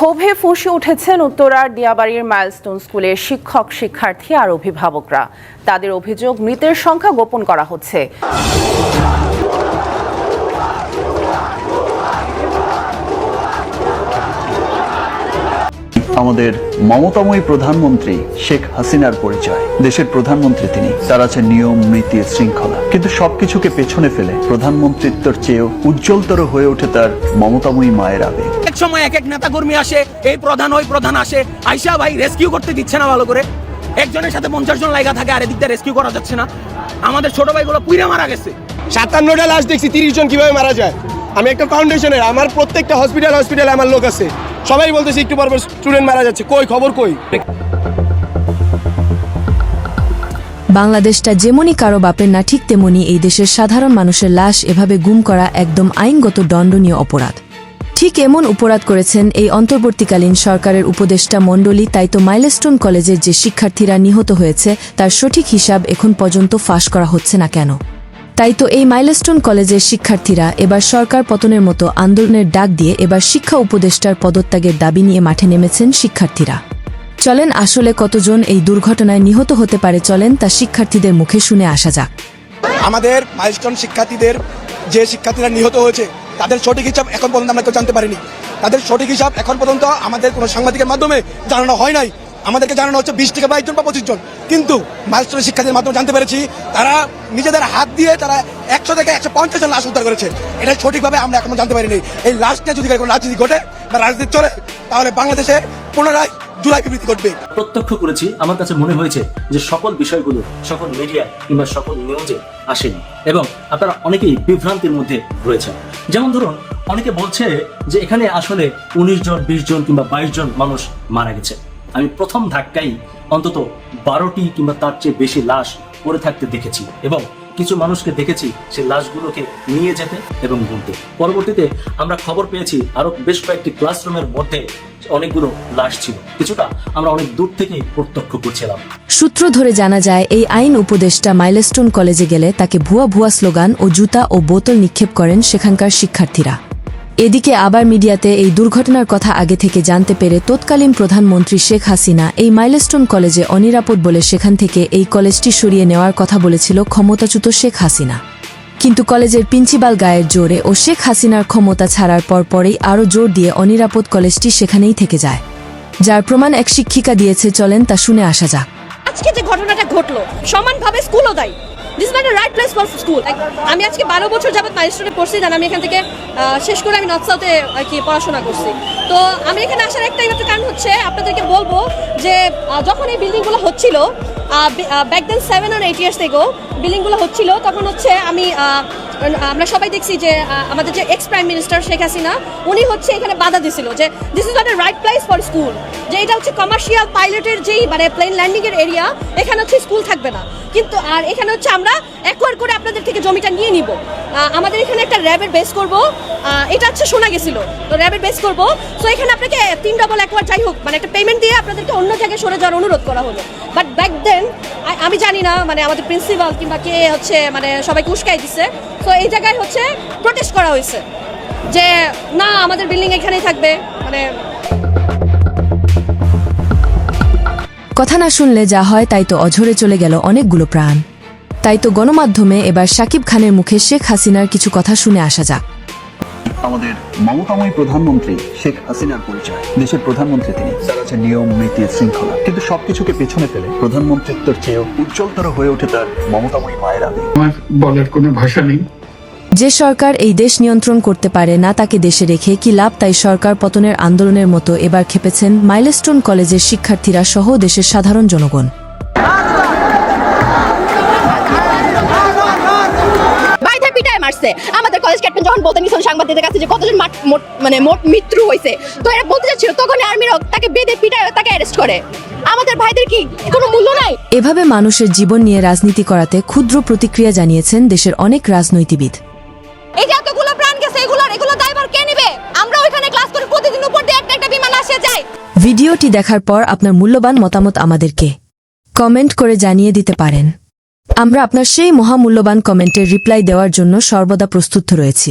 ক্ষোভে ফুঁসে উঠেছেন উত্তরার দিয়াবাড়ির মাইলস্টোন স্কুলের শিক্ষক, শিক্ষার্থী আর অভিভাবকরা। তাদের অভিযোগ, মৃতের সংখ্যা গোপন করা হচ্ছে। আমাদের মমতাময়ী প্রধানমন্ত্রী শেখ হাসিনার পরিচয়। দেশের প্রধানমন্ত্রী তিনি। তার আছে নিয়ম, নীতি, শৃঙ্খলা। কিন্তু সবকিছুকে পেছনে ফেলে প্রধানমন্ত্রিত্বর চেয়েও উজ্জ্বলতর হয়ে ওঠে তার মমতাময়ী মায়ের আবেগ। এক সময় এক এক নেতা কর্মী আসে এই প্রধান ওই প্রধান আসে আইসা ভাই রেস্কিউ করতে দিচ্ছে না ভালো করে। একজনের সাথে পঞ্চাশ জন লাইগা থাকে আর এদিকটা রেস্কিউ করা যাচ্ছে না। আমাদের ছোট ভাইগুলো পুইরা মারা গেছে। সাতান্নটা লাশ দেখছি তিরিশ জন কীভাবে মারা যায়? আমি একটা ফাউন্ডেশনের আমার প্রত্যেকটা হসপিটাল হসপিটালে আমার লোক আছে। সবাই বলতেছে একটু পর স্টুডেন্ট মারা যাচ্ছে। কই খবর কই? বাংলাদেশটা যেমনই কারও বাপের না ঠিক তেমনি এই দেশের সাধারণ মানুষের লাশ এভাবে গুম করা একদম আইনগত দণ্ডনীয় অপরাধ। ঠিক এমন অপরাধ করেছেন এই অন্তর্বর্তীকালীন সরকারের উপদেষ্টা মণ্ডলী, তাই তো মাইলস্টোন কলেজের যে শিক্ষার্থীরা নিহত হয়েছে, তার সঠিক হিসাব এখন পর্যন্ত ফাঁস করা হচ্ছে না কেন? তাই তো এই মাইলস্টোন কলেজের শিক্ষার্থীরা এবার সরকার পতনের মতো আন্দোলনের ডাক দিয়ে এবার শিক্ষা উপদেষ্টার পদত্যাগের দাবি নিয়ে মাঠে নেমেছেন শিক্ষার্থীরা। চলেন আসলে কতজন এই দুর্ঘটনায় নিহত হতে পারে চলেন তা শিক্ষার্থীদের মুখে শুনে আসা যাক। আমাদের মাইলস্টোন শিক্ষার্থীদের যে শিক্ষার্থীরা নিহত হয়েছে তাদের সঠিক হিসাব এখন পর্যন্ত আমরা কেউ জানতে পারিনি। তাদের সঠিক হিসাব এখন পর্যন্ত আমাদের কোনো সাংবাদিকের মাধ্যমে জানানো হয় নাই। আমাদেরকে জানানো হচ্ছে বিশ থেকে বাইশ জন বা পঁচিশ জন। কিন্তু মাইলস্টোনের শিক্ষার্থীর মাধ্যমে জানতে পেরেছি, তারা নিজেদের হাত দিয়ে তারা একশো থেকে একশো পঞ্চাশ জন লাশ উদ্ধার করেছে। এটা সঠিকভাবে আমরা এখনও জানতে পারিনি। এই লাশ নিয়ে যদি কোনো রাজনীতি ঘটে বা রাজনীতি চলে, তাহলে বাংলাদেশে পুনরায় জুলাই প্রত্যক্ষ করেছি, আমার কাছে মনে হয়েছে যে সকল বিষয়গুলো, সকল মিডিয়া কিংবা সকল নিউজে আসেনি। এবং আপনারা অনেকেই বিভ্রান্তির মধ্যে রয়েছেন। যেমন ধরুন, অনেকে বলছে যে এখানে আসলে উনিশ জন, বিশ জন কিংবা বাইশ জন মানুষ মারা গেছে। আমি প্রথম ধাক্কাই অন্তত বারোটি কিংবা তার চেয়ে বেশি লাশ পড়ে থাকতে দেখেছি। এবং কিছু মানুষকে দেখেছি সে লাশগুলোকে নিয়ে যেতে এবং গুনতে। পরবর্তীতে আমরা খবর পেয়েছি আরও বেশ কয়েকটি ক্লাসরুমের মধ্যে অনেকগুলো লাশ ছিল। কিছুটা আমরা অনেক দূর থেকেই প্রত্যক্ষ করছিলাম। সূত্র ধরে জানা যায়, এই আইন উপদেষ্টা মাইলস্টোন কলেজে গেলে তাকে ভুয়া ভুয়া স্লোগান ও জুতা ও বোতল নিক্ষেপ করেন সেখানকার শিক্ষার্থীরা। এদিকে আবার মিডিয়াতে এই দুর্ঘটনার কথা আগে থেকে জানতে পেরে তৎকালীন প্রধানমন্ত্রী শেখ হাসিনা এই মাইলস্টোন কলেজে অনিরাপদ বলে সেখান থেকে এই কলেজটি সরিয়ে নেওয়ার কথা বলেছিল ক্ষমতাচ্যুত শেখ হাসিনা। কিন্তু কলেজের প্রিন্সিপাল গায়ের জোরে ও শেখ হাসিনার ক্ষমতা ছাড়ার পর পরেই আরও জোর দিয়ে অনিরাপদ কলেজটি সেখানেই থেকে যায়। যার প্রমাণ এক শিক্ষিকা দিয়েছে, চলেন তা শুনে আসা যাক। আজকে যে ঘটনাটা ঘটলো, সমানভাবে স্কুলও দায়ী। This not right place for school আমি আজকে বারো বছর যাবত মাইস্টোনে পড়ছি আমি এখান থেকে শেষ করে আমি নর্থ সাউথে আর কি পড়াশোনা করছি। তো আমি এখানে আসার একটাই মাত্র কারণ হচ্ছে, আপনাদেরকে বলব যে যখন এই বিল্ডিংগুলো হচ্ছিল ব্যাক দেন সেভেন আর এইট ইয়ার্স থেকেও বিল্ডিংগুলো হচ্ছিল, তখন হচ্ছে আমি আমরা সবাই দেখছি যে আমাদের যে ex prime minister Sheikh Hasina, উনি হচ্ছে এখানে বাধা দিছিল যে this is not a right place for school যে এটা হচ্ছে কমার্শিয়াল পাইলটের যেই মানে প্লেন ল্যান্ডিংয়ের এরিয়া এখানে হচ্ছে স্কুল থাকবে না। কিন্তু, আর এখানে হচ্ছে আমরা একোয়ার করে আপনাদের থেকে জমিটা নিয়ে নিব। আমাদের এখানে একটা র্যাবের বেস করব। এটা হচ্ছে শোনা গেছিল। তো র্যাবের বেস করব। সো এখানে আপনাকে তিন ডবল একবার যাই হোক মানে একটা পেমেন্ট দিয়ে আপনাদেরকে অন্য জায়গায় সরে যাওয়ার অনুরোধ করা হলো। বাট ব্যাক দেন আমি জানি না মানে আমাদের প্রিন্সিপাল কিংবা কে হচ্ছে মানে সবাইকে উস্কাই দিছে। তো এই জায়গায় হচ্ছে প্রোটেস্ট করা হয়েছে যে, না, আমাদের বিল্ডিং এখানেই থাকবে মানে কথা না শুনলে যা হয়, তাই তো অঝরে চলে গেল অনেকগুলো প্রাণ। তাই তো গণমাধ্যমে এবার সাকিব খানের মুখে শেখ হাসিনার কিছু কথা শুনে আসা যাক। আমাদের মমতাময়ী প্রধানমন্ত্রী শেখ হাসিনার পরিচয়। দেশের প্রধানমন্ত্রী তিনি। তার আছে নিয়ম নীতি শৃঙ্খলা। কিন্তু সবকিছুকে পেছনে ফেলে প্রধানমন্ত্রিত্বর চেয়েও উজ্জ্বলতর হয়ে ওঠে তার মমতাময়ী মায়ের আবেগ। আমার বলার কোনো ভাষা নেই। যে সরকার এই দেশ নিয়ন্ত্রণ করতে পারে না তাকে দেশে রেখে কি লাভ তাই সরকার পতনের আন্দোলনের মতো এবার খেপেছেন মাইলস্টোন কলেজের শিক্ষার্থীরা সহ দেশের সাধারণ জনগণ। মারছে। আমাদের কলেজ ক্যাপ্টেন যখন বলতে নিছিল সাংবাদিকদের কাছে যে কতজন মানে মোট মৃত্যু হয়েছে তো এরা বলতে যাচ্ছিল তখন আর্মিরা তাকে বেঁধে পিটায় তাকে অ্যারেস্ট করে। আমাদের ভাইদের কি কোনো মূল্য নাই? এভাবে মানুষের জীবন নিয়ে রাজনীতি করাতে ক্ষুদ্র প্রতিক্রিয়া জানিয়েছেন দেশের অনেক রাজনৈতিকবিদ এই যে এতগুলো প্রাণ গেছে এগুলোর এগুলো দায়ভার কে নেবে? আমরা ওইখানে ক্লাস করি প্রতিদিন উপর দিয়ে একটা একটা বিমান আসে যায়। ভিডিওটি দেখার পর আপনার মূল্যবান মতামত আমাদেরকে কমেন্ট করে জানিয়ে দিতে পারেন। আমরা আপনার সেই মহামূল্যবান কমেন্টের রিপ্লাই দেওয়ার জন্য সর্বদা প্রস্তুত রয়েছি।